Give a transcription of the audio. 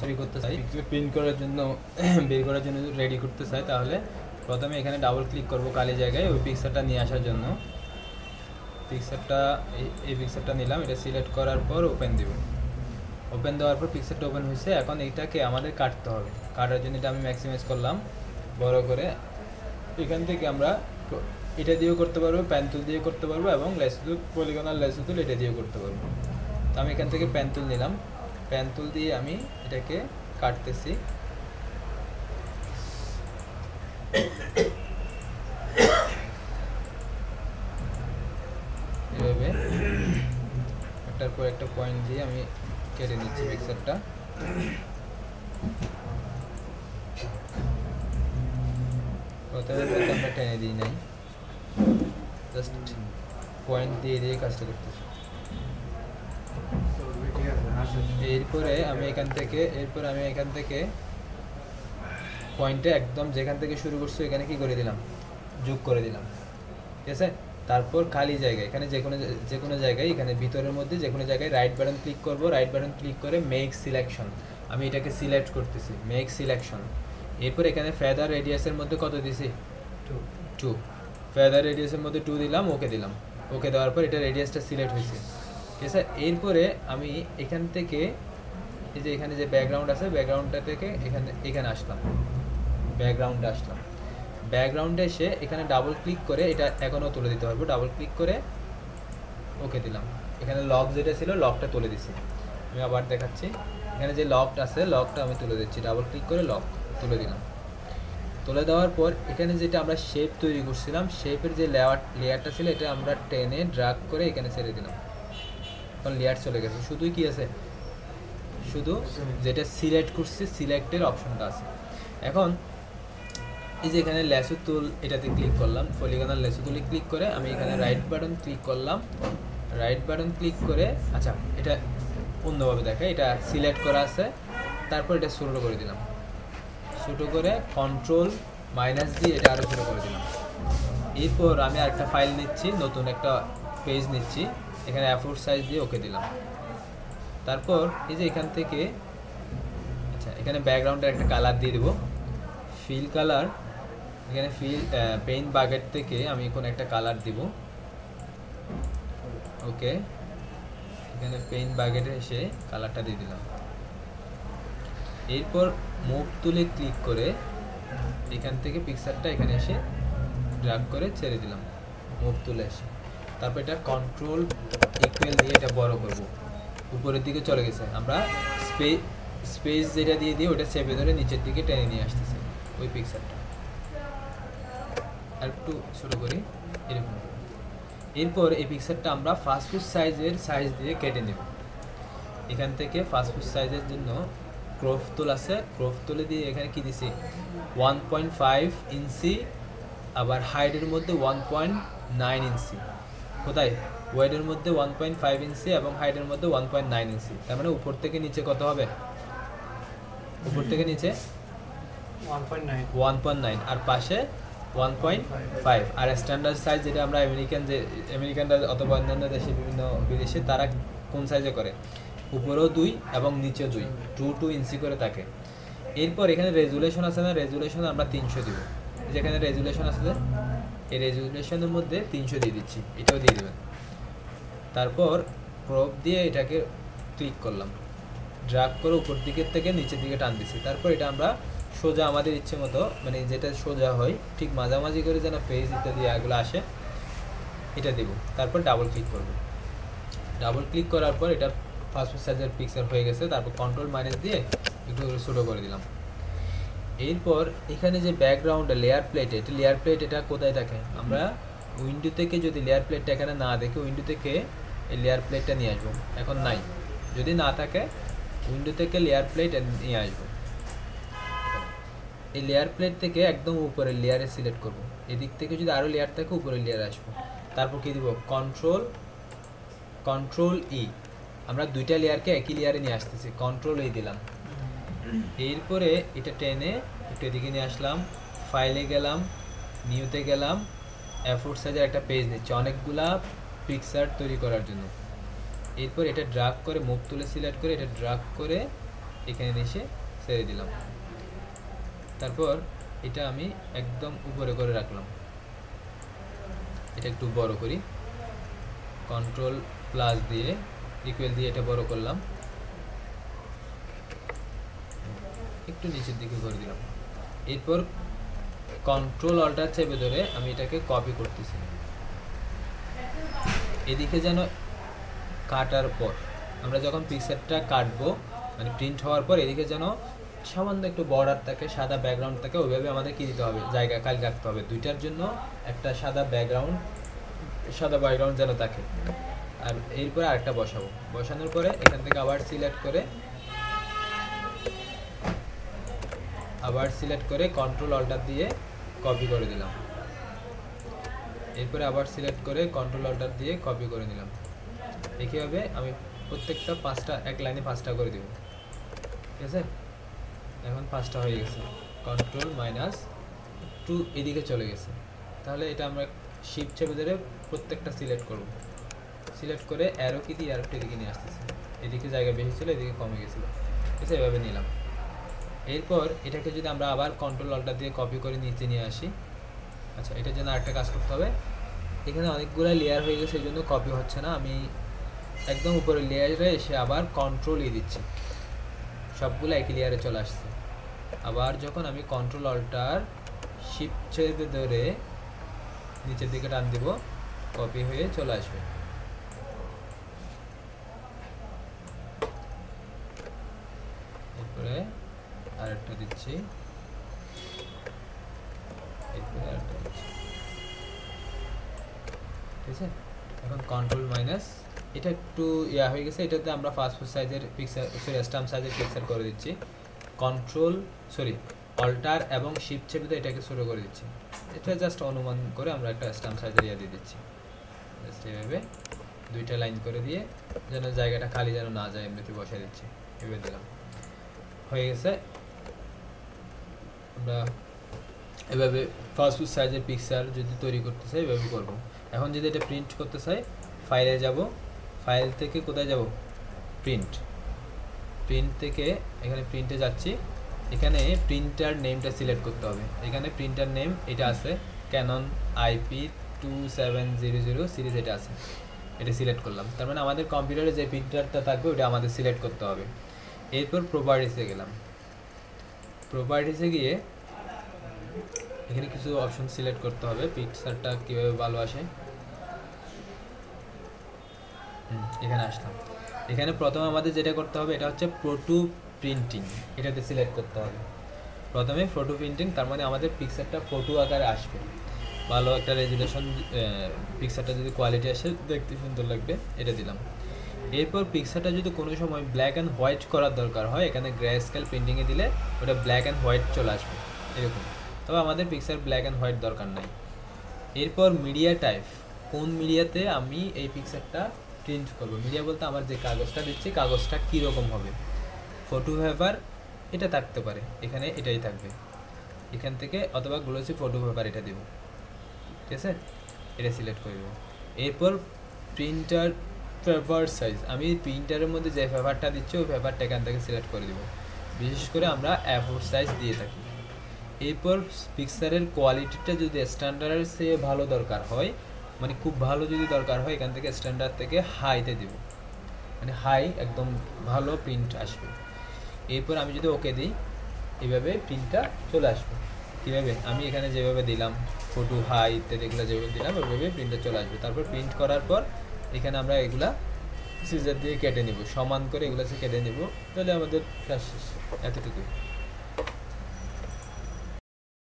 ছবি করতে চাই। প্রিন্ট করার জন্য, বের করার জন্য রেডি করতে চাই। তাহলে প্রথমে এখানে ডাবল ক্লিক করব কালি জায়গায়, ওই পিকচারটা নিয়ে আসার জন্য। পিকচারটা এই পিকচারটা নিলাম, এটা সিলেক্ট করার পর ওপেন দিব। ওপেন দেওয়ার পর পিকচারটা ওপেন হয়েছে। এখন এইটাকে আমাদের কাটতে হবে। কাটার জন্য এটা আমি ম্যাক্সিমাইজ করলাম। বড় করে এখান থেকে আমরা এটা দিয়েও করতে পারব প্যান্তুল দিয়ে করতে পারব এবং লেসুতুল পলিগনাল লেসুতুল এটা দিয়েও করতে পারব। তো আমি এখান থেকে প্যান্তুল নিলাম। প্যান্তুল দিয়ে আমি এটাকে কাটতেছি। এভাবে একটার পর একটা পয়েন্ট দিয়ে আমি কেটে নিচ্ছি পিকচারটা প্রথমে টেনে দিই নাই। জাস্ট পয়েন্ট দিয়ে দিয়ে কাজটা করতেছি। এরপরে আমি এখান থেকে এরপরে আমি এখান থেকে পয়েন্টে একদম যেখান থেকে শুরু করছি এখানে কি করে দিলাম? যোগ করে দিলাম। ঠিক আছে? তারপর খালি জায়গায় এখানে যে কোনো যে কোনো জায়গায় এখানে ভিতরের মধ্যে যে কোনো জায়গায় রাইট বাটন ক্লিক করব রাইট বাটন ক্লিক করে মেক সিলেকশন আমি এটাকে সিলেক্ট করতেছি মেক সিলেকশন এরপর এখানে ফেদার রেডিয়াসের মধ্যে কত দিছি? টু ফেদার রেডিয়াসের মধ্যে টু দিলাম ওকে দিলাম। ওকে দেওয়ার পর এটা রেডিয়াসটা সিলেক্ট হয়েছে। আছে এরপরে আমি এখান থেকে এই যে এখানে যে ব্যাকগ্রাউন্ড আছে ব্যাকগ্রাউন্ডটা থেকে এখানে এখানে আসলাম। ব্যাকগ্রাউন্ডে আসলাম। ব্যাকগ্রাউন্ডে এসে এখানে ডাবল ক্লিক করে এটা এখনও তুলে দিতে পারব। ডাবল ক্লিক করে ওকে দিলাম। এখানে লক যেটা ছিল লকটা তুলে দিছি। আমি আবার দেখাচ্ছি। এখানে যে লকটা আছে লকটা আমি তুলে দিচ্ছি। ডাবল ক্লিক করে লক তুলে দিলাম। তুলে দেওয়ার পর এখানে যেটা আমরা শেপ তৈরি করছিলাম শেপের যে লেয়ার লেয়ারটা ছিল, এটা আমরা টেনে ড্রাগ করে এখানে ছেড়ে দিলাম। এখন লেয়ার চলে গেছে। শুধুই কি আছে? শুধু যেটা সিলেক্ট করছি সিলেক্টের অপশনটা আছে। এখন এই যে এখানে লেসু টুল এটাতে ক্লিক করলাম পলিগনাল লেসু টুলে ক্লিক করে আমি এখানে রাইট বাটন ক্লিক করলাম। রাইট বাটন ক্লিক করে আচ্ছা এটা অন্যভাবে দেখে এটা সিলেক্ট করা আছে, তারপর এটা ছোটো করে দিলাম। ছোটো করে কন্ট্রোল মাইনাস দিয়ে এটা আরও ছোটো করে দিলাম। এরপর আমি আরেকটা ফাইল নিচ্ছি, নতুন একটা পেজ নিচ্ছি। এখানে অ্যাফোর্ড সাইজ দিয়ে ওকে দিলাম। তারপর এই যে এখান থেকে আচ্ছা এখানে ব্যাকগ্রাউন্ডের একটা কালার দিয়ে দেবো। ফিল কালার এখানে ফিল পেইন্ট বাকেট থেকে আমি এখন একটা কালার দিব। ওকে এখানে পেইন্ট বাকেটে এসে কালারটা দিয়ে দিলাম। এরপর মুখ তুলে ক্লিক করে এখান থেকে পিকচারটা এখানে এসে ড্রাগ করে ছেড়ে দিলাম, মুখ তুলে এসে। তারপর এটা কন্ট্রোল ইকুয়াল দিয়ে এটা বড় করব। উপরের দিকে চলে গেছে। আমরা স্পেস স্পেস যেটা দিয়ে দিই, ওটা চেপে ধরে নিচের দিকে টেনে নিয়ে আসতেছে, ওই পিকচারটা আর একটু ছোটো করি, এরকম। এরপর এই পিকচারটা আমরা ফাস্টফুড সাইজের সাইজ দিয়ে কেটে নেব। এখান থেকে ফাস্টফুড সাইজের জন্য ক্রফ তুল আছে। ক্রফ তুলে দিয়ে এখানে কি দিছি? ওয়ান পয়েন্ট ফাইভ ইঞ্চি আবার হাইটের মধ্যে ওয়ান পয়েন্ট নাইন ইঞ্চি কোথায়? ওয়েডের মধ্যে ওয়ান পয়েন্ট ফাইভ ইঞ্চি এবং হাইটের মধ্যে ওয়ান পয়েন্ট নাইন ইঞ্চি তার মানে উপর থেকে নিচে কত হবে? উপর থেকে নিচে? ওয়ান পয়েন্ট নাইন আর পাশে ওয়ান পয়েন্ট ফাইভ আর স্ট্যান্ডার্ড সাইজ যেটা আমরা আমেরিকান যে আমেরিকানরা অথবা অন্যান্য দেশে বিভিন্ন বিদেশে তারা কোন সাইজে করে? উপরেও দুই এবং নিচেও দুই। টু টু ইঞ্চি করে থাকে। এরপর এখানে রেজুলেশন আছে না? রেজুলেশন আমরা তিনশো দিব। যেখানে রেজুলেশন আছে এই রেজুলেশনের মধ্যে তিনশো দিয়ে দিচ্ছি, এটাও দিয়ে দেবেন। তারপর ক্রপ দিয়ে এটাকে ক্লিক করলাম। ড্রাগ করে উপর দিকের থেকে নিচের দিকে টান দিচ্ছি তারপর এটা আমরা সোজা আমাদের ইচ্ছে মতো মানে যেটা সোজা হয়, ঠিক মাঝামাঝি করে যেন ফেস ইত্যাদি এগুলো আসে, এটা দেব। তারপর ডাবল ক্লিক করব। ডাবল ক্লিক করার পর এটা পাসপোর্ট সাইজের পিকচার হয়ে গেছে। তারপর কন্ট্রোল মাইনাস দিয়ে একটু ছোটো করে দিলাম। এরপর এখানে যে ব্যাকগ্রাউন্ডে লেয়ার প্লেট এটা লেয়ার প্লেট এটা কোথায় থাকে? আমরা উইন্ডো থেকে যদি লেয়ার প্লেটটা এখানে না দেখে উইন্ডো থেকে এই লেয়ার প্লেটটা নিয়ে আসব। এখন নাই। যদি না থাকে উইন্ডো থেকে লেয়ার প্লেট নিয়ে আসব। এই লেয়ার প্লেট থেকে একদম উপরের লেয়ারে সিলেক্ট করব। এদিক থেকে যদি আরও লেয়ার থাকে উপরের লেয়ার আসব। তারপর কী দিব? কন্ট্রোল কন্ট্রোল ই আমরা দুইটা লেয়ারকে একই লেয়ারে নিয়ে আসতেছি। কন্ট্রোল ই দিলাম। এরপরে এটা টেনে একটু এদিকে নিয়ে আসলাম ফাইলে গেলাম নিউতে গেলাম অ্যাফোর্ড সাইজের একটা পেজ নিচ্ছে, অনেকগুলা পিকচার তৈরি করার জন্য। এরপর এটা ড্রাগ করে মুখ তুলে সিলেক্ট করে এটা ড্রাগ করে এখানে এসে ছেড়ে দিলাম। তারপর এটা আমি একদম উপরে করে রাখলাম। এটা একটু বড় করি। কন্ট্রোল প্লাস দিয়ে ইকুয়াল দিয়ে এটা বড় করলাম। একটু নিচের দিকে করে দিলাম। এরপর কন্ট্রোল অল্টার চেপে ধরে আমি এটাকে কপি করতেছি। এদিকে যেন কাটার পর আমরা যখন পিকচারটা কাটবো মানে প্রিন্ট হওয়ার পর এদিকে যেন সামান্য একটু বর্ডার থাকে, সাদা ব্যাকগ্রাউন্ড থাকে, ওইভাবে আমাদের কি দিতে হবে? জায়গা খালি রাখতে হবে। দুইটার জন্য একটা সাদা ব্যাকগ্রাউন্ড সাদা ব্যাকগ্রাউন্ড যেন থাকে। আর এরপরে আরেকটা বসাবো। বসানোর পরে এখান থেকে আবার সিলেক্ট করে আবার সিলেক্ট করে কন্ট্রোল অল্টার দিয়ে কপি করে দিলাম। এরপরে আবার সিলেক্ট করে কন্ট্রোল অল্টার দিয়ে কপি করে নিলাম। একইভাবে আমি প্রত্যেকটা পাঁচটা, এক লাইনে পাঁচটা করে দেব। ঠিক আছে? এখন পাঁচটা হয়ে গেছে। কন্ট্রোল মাইনাস টু এদিকে চলে গেছে। তাহলে এটা আমরা শিফট চেপে ধরে প্রত্যেকটা সিলেক্ট করব। সিলেক্ট করে অ্যারো কি দিয়ে আরেকটা এদিকে নিয়ে আসতেছে। এদিকে জায়গা বেশি ছিল, এদিকে কমে গেছিল। ঠিক আছে? এভাবে নিলাম। এরপর এটাকে যদি আমরা আবার কন্ট্রোল অল্টার দিয়ে কপি করে নিচে নিয়ে আসি আচ্ছা এটার জন্য আরেকটা কাজ করতে হবে। এখানে অনেকগুলো লেয়ার হয়ে গেছে এই জন্য কপি হচ্ছে না। আমি একদম উপরে লেয়ারে এসে আবার কন্ট্রোল ই দিচ্ছি। সবগুলো একই লেয়ারে চলে আসছে। আবার যখন আমি কন্ট্রোল অল্টার শিপ ছেড়ে ধরে নিচের দিকে টান দিব কপি হয়ে চলে আসবে এরপরে দিচ্ছি ঠিক আছে এখন কন্ট্রোল মাইনাস এটা একটু ইয়া হয়ে গেছে, এটাতে আমরা পাসপোর্ট সাইজের পিকচার সরি স্টাম্প সাইজের পিকচার করে দিচ্ছি। কন্ট্রোল সরি অল্টার এবং শিফট চেপে এটাকে শুরু করে দিচ্ছি। এটা জাস্ট অনুমান করে আমরা একটা স্টাম্প সাইজের ইয়া দিয়ে দিচ্ছি। জাস্ট এভাবে দুইটা লাইন করে দিয়ে যেন জায়গাটা খালি যেন না যায়, এমনিতে বসে দিচ্ছি। এভাবে দিলাম। হয়ে গেছে। আমরা এভাবে পাসপোর্ট সাইজের পিকচার যদি তৈরি করতে চাই, এভাবে করব। এখন যদি এটা প্রিন্ট করতে চাই ফাইলে যাব। ফাইল থেকে কোথায় যাব? প্রিন্ট প্রিন্ট থেকে এখানে প্রিন্টে যাচ্ছি। এখানে প্রিন্টার নেমটা সিলেক্ট করতে হবে। এখানে প্রিন্টার নেম এটা আছে। Canon IP two seven zero zero series এটা আছে। এটা সিলেক্ট করলাম। তার মানে আমাদের কম্পিউটারে যে প্রিন্টারটা থাকবে, ওটা আমাদের সিলেক্ট করতে হবে। এরপর প্রপার্টিসে গেলাম। প্রপার্টিসে গিয়ে এখানে কিছু অপশন সিলেক্ট করতে হবে। পিকচারটা কীভাবে ভালো আসে? এখানে আসলাম। এখানে প্রথমে আমাদের যেটা করতে হবে, এটা হচ্ছে প্রোটু প্রিন্টিং এটাতে সিলেক্ট করতে হবে। প্রথমে ফটো প্রিন্টিং তার মানে আমাদের পিকচারটা ফটো আকারে আসবে। ভালো একটা রেজুলেশন পিকচারটা যদি কোয়ালিটি আসে, দেখতে সুন্দর লাগবে, এটা দিলাম। এরপর পিকচারটা যদি কোনো সময় ব্ল্যাক অ্যান্ড হোয়াইট করার দরকার হয়, এখানে গ্রে স্কেল প্রিন্টিংয়ে দিলে ওটা ব্ল্যাক অ্যান্ড হোয়াইট চলে আসবে, এরকম। তবে আমাদের পিকচার ব্ল্যাক অ্যান্ড হোয়াইট দরকার নাই। এরপর মিডিয়া টাইপ কোন মিডিয়াতে আমি এই পিকচারটা প্রিন্ট করব? মিডিয়া বলতে আমার যে কাগজটা দিচ্ছি, কাগজটা কীরকম হবে? ফটো পেপার এটা থাকতে পারে। এখানে এটাই থাকবে। এখান থেকে অথবা গ্লোসি ফটো পেপার এটা দেব। ঠিক আছে? এটা সিলেক্ট করে দেবো। এরপর প্রিন্টার পেপার সাইজ আমি প্রিন্টারের মধ্যে যে পেপারটা দিচ্ছি, ওই পেপারটা এখান থেকে সিলেক্ট করে দেবো। বিশেষ করে আমরা অ্যাফোর সাইজ দিয়ে থাকি। এরপর পিকচারের কোয়ালিটিটা যদি স্ট্যান্ডার্ডের চেয়ে ভালো দরকার হয় মানে খুব ভালো যদি দরকার হয়, এখান থেকে স্ট্যান্ডার্ড থেকে হাইতে দেব। মানে হাই একদম ভালো প্রিন্ট আসবে। এরপর আমি যদি ওকে দিই, এভাবে প্রিন্টটা চলে আসবে। কীভাবে আমি এখানে যেভাবে দিলাম ফটো হাই ইত্যাদি এগুলো যেভাবে দিলাম, ওইভাবে প্রিন্টটা চলে আসবে। তারপর প্রিন্ট করার পর এখানে আমরা এগুলা সিজার দিয়ে কেটে নেব। সমান করে এগুলো কেটে নেব। তাহলে আমাদের কাজ শেষ। এতটুকুই।